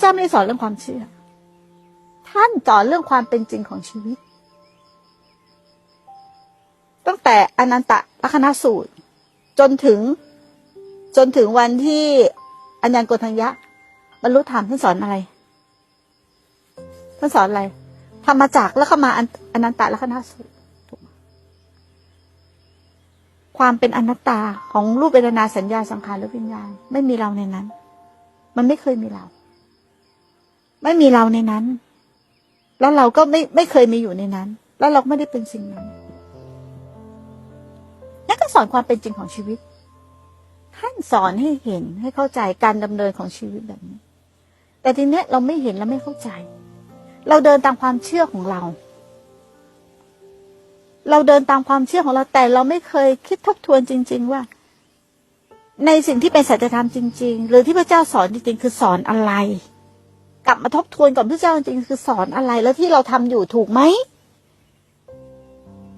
เจ้าไม่ได้สอนเรื่องความเชื่อ ท่านสอนเรื่องความเป็นจริงของชีวิต ตั้งแต่อนันตลักษณสูตร จนถึง จนถึงวันที่อัญญาณโกฏัญญะบรรลุธรรมท่านสอนอะไร ท่านสอนอะไรธรรมจักแล้วก็มาอันอนันตลักษณสูตรความเป็นอนัตตาของรูปเวทนาสัญญาสังขารและวิญญาณ ไม่มีเราในนั้น มันไม่เคยมีเรา ไม่มีเราในนั้น แล้วเราก็ไม่ไม่เคยมีอยู่ในนั้น แล้วเราไม่ได้เป็นสิ่งนั้นนั่นก็สอนความเป็นจริงของชีวิต ท่านสอนให้เห็นให้เข้าใจการดำเนินของชีวิตแบบนี้ แต่ทีเนี้ยเราไม่เห็นและไม่เข้าใจ เราเดินตามความเชื่อของเรา เราเดินตามความเชื่อของเราแต่เราไม่เคยคิดทบทวนจริง ๆ ว่า ในสิ่งที่เป็นสัจธรรมจริง ๆ หรือที่พระเจ้าสอนจริงๆ คือสอนอะไร กลับมาทบทวนก่อนพระเจ้าจริงคือสอนอะไรแล้วที่เราทำอยู่ถูกไหม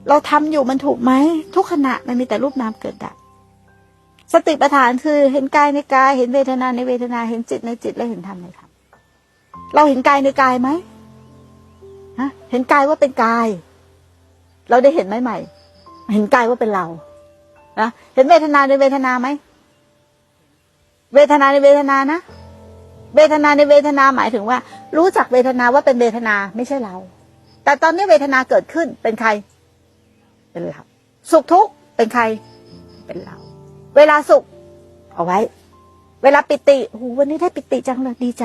เราทำอยู่มันถูกไหม ทุกขณะมันมีแต่รูปนามเกิดดับ สติปัฏฐานคือเห็นกายในกาย เห็นเวทนาในเวทนา เห็นจิตในจิตและเห็นธรรมในธรรม เราเห็นกายในกายไหมฮะเห็นกายว่าเป็นกาย เราได้เห็นไหมใหม่ เห็นกายว่าเป็นเรานะเห็นเวทนาในเวทนาไหม เวทนาในเวทนานะ เวทนาในเวทนาหมายถึงว่า รู้จักเวทนาว่าเป็นเวทนาไม่ใช่เรา แต่ตอนนี้เวทนาเกิดขึ้นเป็นใคร เป็นเรา สุขทุกข์เป็นใคร เป็นเรา เวลาสุข เอาไว้ เวลาปิติโอ้โหวันนี้ได้ปิติจังเลยดีใจ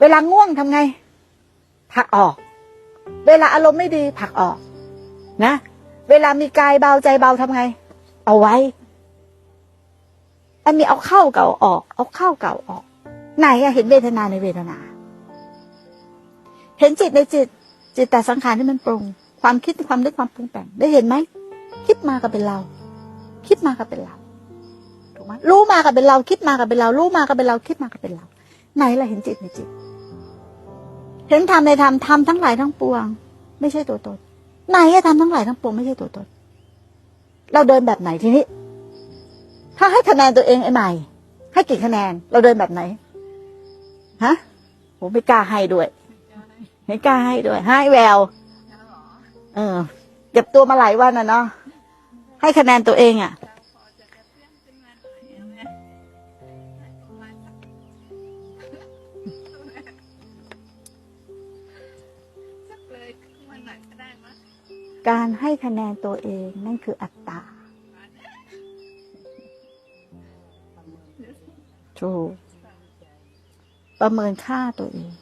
เวลาง่วงทำไงผลักออก เวลาอารมณ์ไม่ดีผลักออก นะ เวลามีกายเบาใจเบาทำไง เอาไว้อันมีเอาเข้าเก่าออก เอาเข้าเก่าออก ไหนอะเห็นเวทนาในเวทนา เห็นจิตในจิต จิตแต่สังขารที่มันปรุง ความคิดความนึกความปรุงแต่งได้เห็นไหมคิดมากับเป็นเรา คิดมากับเป็นเราถูกไหมรู้มากับเป็นเรา คิดมากับเป็นเรา รู้มากับเป็นเรา คิดมากับเป็นเรา ไหนล่ะเห็นจิตในจิต เห็นธรรมในธรรมธรรมทั้งหลายทั้งปวง ไม่ใช่ตัวตน ไหนอะธรรมทั้งหลายทั้งปวงไม่ใช่ตัวตน เราเดินแบบไหนทีนี้ ถ้าให้คะแนนตัวเองไอ้ใหม่ ให้กี่คะแนน เราเดินแบบไหน ฮะผมไม่กล้าให้ด้วย ไม่กล้าให้ด้วย ให้แวว เออเจ็บตัวมาหลายวันอะเนาะให้คะแนนตัวเองอะการให้คะแนนตัวเองนั่นคืออัตตา ถูก ประเมินค่าตัวเอง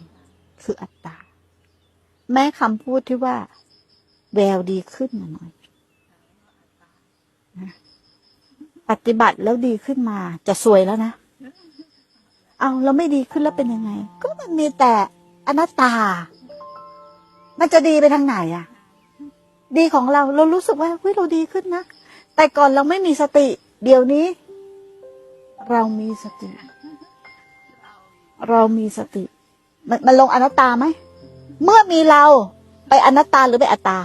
คืออัตตา แม้คำพูดที่ว่า แววดีขึ้นมาหน่อยปฏิบัติแล้วดีขึ้นมา จะสวยแล้วนะ เอาแล้วไม่ดีขึ้นแล้วเป็นยังไง ก็มันมีแต่อนัตตา มันจะดีไปทางไหนอะดีของเราเรารู้สึกว่าเฮ้ยเราดีขึ้นนะ แต่ก่อนเราไม่มีสติ เดี๋ยวนี้ เรามีสติ เรามีสติ มันมันลงอนัตตาไหม เมื่อมีเราไปอนัตตาหรือไปอัตตา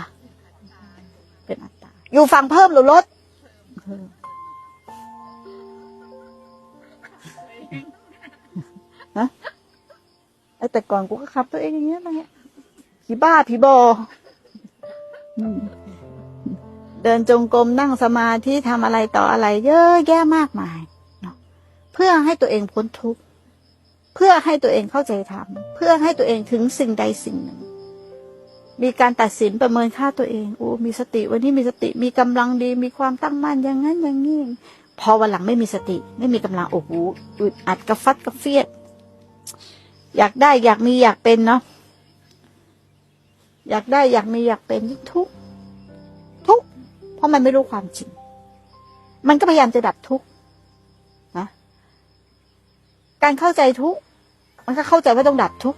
เป็นอัตตา อยู่ฝั่งเพิ่มหรือลดเพิ่มฮะไอแต่ก่อนกูก็ขับตัวเองอย่างเงี้ยนะเนี่ยผีบ้าผีบอเดินจงกรมนั่งสมาธิทำอะไรต่ออะไร เยอะแยะมากมายเนาะเพื่อให้ตัวเองพ้นทุกข์ เพื่อให้ตัวเองเข้าใจธรรมเพื่อให้ตัวเองถึงสิ่งใดสิ่งหนึ่ง มีการตัดสินประเมินค่าตัวเองโอ้มีสติวันนี้มีสติมีกำลังดี มีความตั้งมั่นอย่างนั้นอย่างนี้พอวันหลังไม่มีสติ ไม่มีกำลังโอ้โหอึดอัดกระฟัดกระเฟียด อยากได้อยากมีอยากเป็นเนาะอยากได้อยากมีอยากเป็นยิ่งทุกทุกเพราะมันไม่รู้ความจริง มันก็พยายามจะดับทุกนะการเข้าใจทุก มันก็เข้าใจว่าต้องดับทุก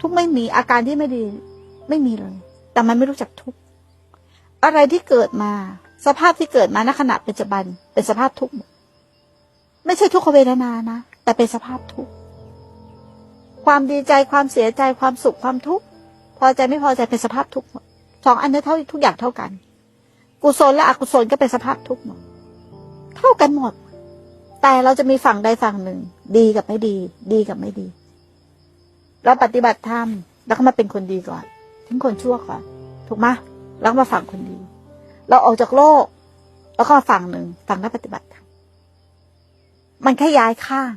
ทุกไม่มีอาการที่ไม่ดี ไม่มีเลย แต่มันไม่รู้จักทุกอะไรที่เกิดมา สภาพที่เกิดมาณขณะปัจจุบัน เป็นสภาพทุกข์ไม่ใช่ทุกขเวทนานะแต่เป็นสภาพทุกข์ความดีใจความเสียใจความสุขความทุกข์พอใจไม่พอใจเป็นสภาพทุกข์สองอันนี้เท่าทุกอย่างเท่ากัน กุศลและอกุศลก็เป็นสภาพทุกข์หมดเท่ากันหมด แต่เราจะมีฝั่งใดฝั่งหนึ่ง ดีกับไม่ดี ดีกับไม่ดี เราปฏิบัติธรรมแล้วก็มาเป็นคนดีก่อน ทิ้งคนชั่วก่อน ถูกไหมแล้วก็มาฝั่งคนดี เราออกจากโลก แล้วก็มาฝั่งหนึ่งฝั่งนักปฏิบัติธรรมมันแค่ย้ายข้าง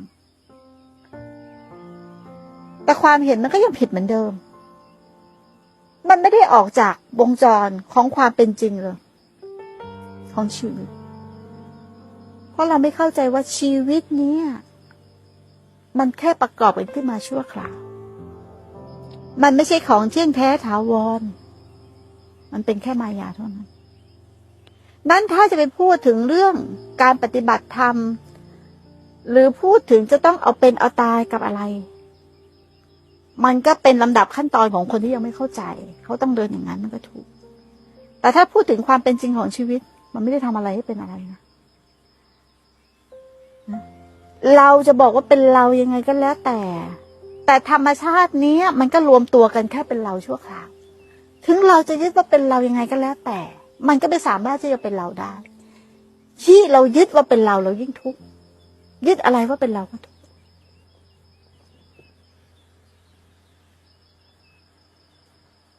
แต่ความเห็นมันก็ยังผิดเหมือนเดิม มันไม่ได้ออกจากวงจรของความเป็นจริงเลยของชีวิต เพราะเราไม่เข้าใจว่าชีวิตนี้มันแค่ประกอบกันขึ้นมาชั่วคราว มันไม่ใช่ของเที่ยงแท้ถาวร มันเป็นแค่มายาเท่านั้น นั้นถ้าจะไปพูดถึงเรื่องการปฏิบัติธรรม หรือพูดถึงจะต้องเอาเป็นเอาตายกับอะไร มันก็เป็นลำดับขั้นตอนของคนที่ยังไม่เข้าใจ เขาต้องเดินอย่างนั้นมันก็ถูก แต่ถ้าพูดถึงความเป็นจริงของชีวิต มันไม่ได้ทำอะไรให้เป็นอะไรนะเราจะบอกว่าเป็นเรายังไงก็แล้วแต่ แต่ธรรมชาตินี้มันก็รวมตัวกันแค่เป็นเราชั่วคราวถึงเราจะยึดว่าเป็นเรายังไงก็แล้วแต่ มันก็ไม่สามารถที่จะเป็นเราได้ ที่เรายึดว่าเป็นเราเรายิ่งทุกข์ยึดอะไรว่าเป็นเราก็ทุกข์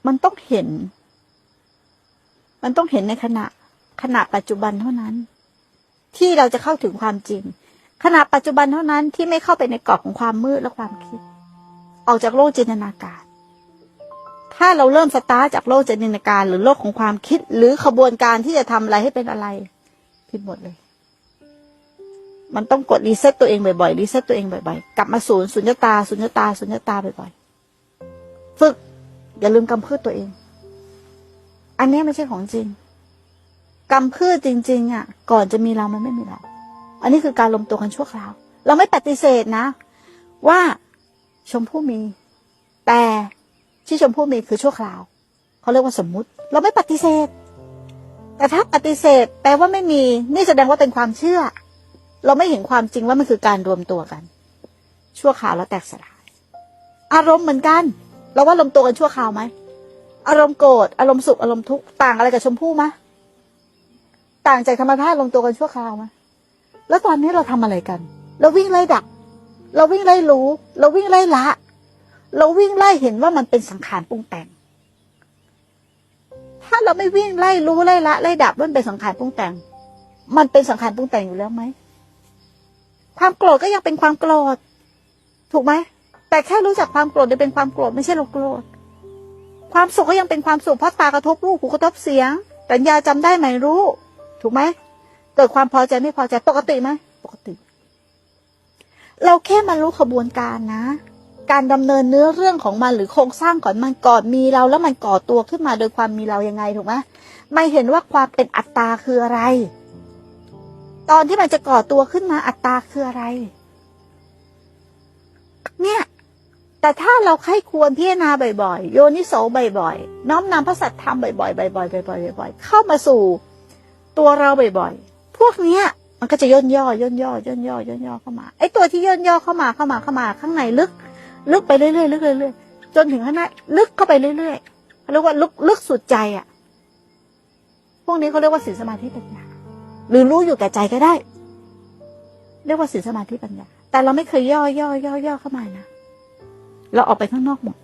มันต้องเห็น มันต้องเห็นในขณะ ขณะปัจจุบันเท่านั้น ที่เราจะเข้าถึงความจริง ขณะปัจจุบันเท่านั้นที่ไม่เข้าไปในกรอบของความมืดและความคิด ออกจากโลกจินตนาการ ถ้าเราเริ่มสตาร์ทจากโลกจินตนาการ หรือโลกของความคิด หรือขบวนการที่จะทำอะไรให้เป็นอะไร ผิดหมดเลย มันต้องกดรีเซ็ตตัวเองบ่อยๆรีเซ็ตตัวเองบ่อยๆ กลับมาศูนย์สุญญตาสุญญตาสุญญตาบ่อยๆ ฝึก อย่าลืมกำพืชตัวเอง อันนี้ไม่ใช่ของจริงกำพืชจริง ๆ อะ ก่อนจะมีเรามันไม่มีเรา อันนี้คือการรวมตัวกันชั่วคราว เราไม่ปฏิเสธนะ ว่า ชมพู่มี แต่ที่ชมพู่มีคือชั่วคราวเขาเรียกว่าสมมุติ เราไม่ปฏิเสธ แต่ถ้าปฏิเสธแปลว่าไม่มีนี่แสดงว่าเป็นความเชื่อ เราไม่เห็นความจริงว่ามันคือการรวมตัวกัน ชั่วคราวแล้วแตกสลาย อารมณ์เหมือนกัน เราว่ารวมตัวกันชั่วคราวไหมอารมณ์โกรธอารมณ์สุขอารมณ์ทุกข์ต่างอะไรกับชมพู่มะต่างจากธรรมชาติรวมตัวกันชั่วคราวไหมแล้วตอนนี้เราทำอะไรกัน เราวิ่งไล่ดัก เราวิ่งไล่รู้ เราวิ่งไล่ละ เราวิ่งไล่เห็นว่ามันเป็นสังขารปรุงแต่ง ถ้าเราไม่วิ่งไล่รู้ไล่ละไล่ดับมันเป็นสังขารปรุงแต่ง มันเป็นสังขารปรุงแต่งอยู่แล้วไหมความโกรธก็ยังเป็นความโกรธ ถูกไหมแต่แค่รู้จักความโกรธได้เป็นความโกรธไม่ใช่เราโกรธ ความสุขก็ยังเป็นความสุขเพราะตากระทบรูปหูกระทบเสียงสัญญาจำได้ไหมรู้ ถูกไหมเกิดความพอใจไม่พอใจปกติไหม เราแค่มารู้ขบวนการนะ การดำเนินเนื้อเรื่องของมันหรือโครงสร้างก่อนมันก่อนมีเราแล้วมันก่อตัวขึ้นมาโดยความมีเรายังไงถูกไหมไม่เห็นว่าความเป็นอัตตาคืออะไร ตอนที่มันจะก่อตัวขึ้นมาอัตตาคืออะไร เนี่ย แต่ถ้าเราใคร่ควรพิจารณาบ่อยๆ โยนิโสบ่อยๆ น้อมนำพระสัตธรรมบ่อยๆบ่อยๆบ่อยๆบ่อยๆ เข้ามาสู่ตัวเราบ่อยๆ พวกเนี้ย มันก็จะย่นย่อย่นย่อย่นย่อย่นย่อเข้ามาไอ้ตัวที่ย่นย่อเข้ามาเข้ามาเข้ามา ข้างในลึก ลึกไปเรื่อยๆลึกเรื่อยๆจนถึงข้างในลึกเข้าไปเรื่อยๆเขาเรียกว่าลึกลึกสุดใจอะ พวกนี้เขาเรียกว่าศีลสมาธิปัญญาหรือรู้อยู่แก่ใจก็ได้ เรียกว่าศีลสมาธิปัญญาแต่เราไม่เคยย่อย่อย่อย่อเข้ามานะเราออกไปข้างนอกหมด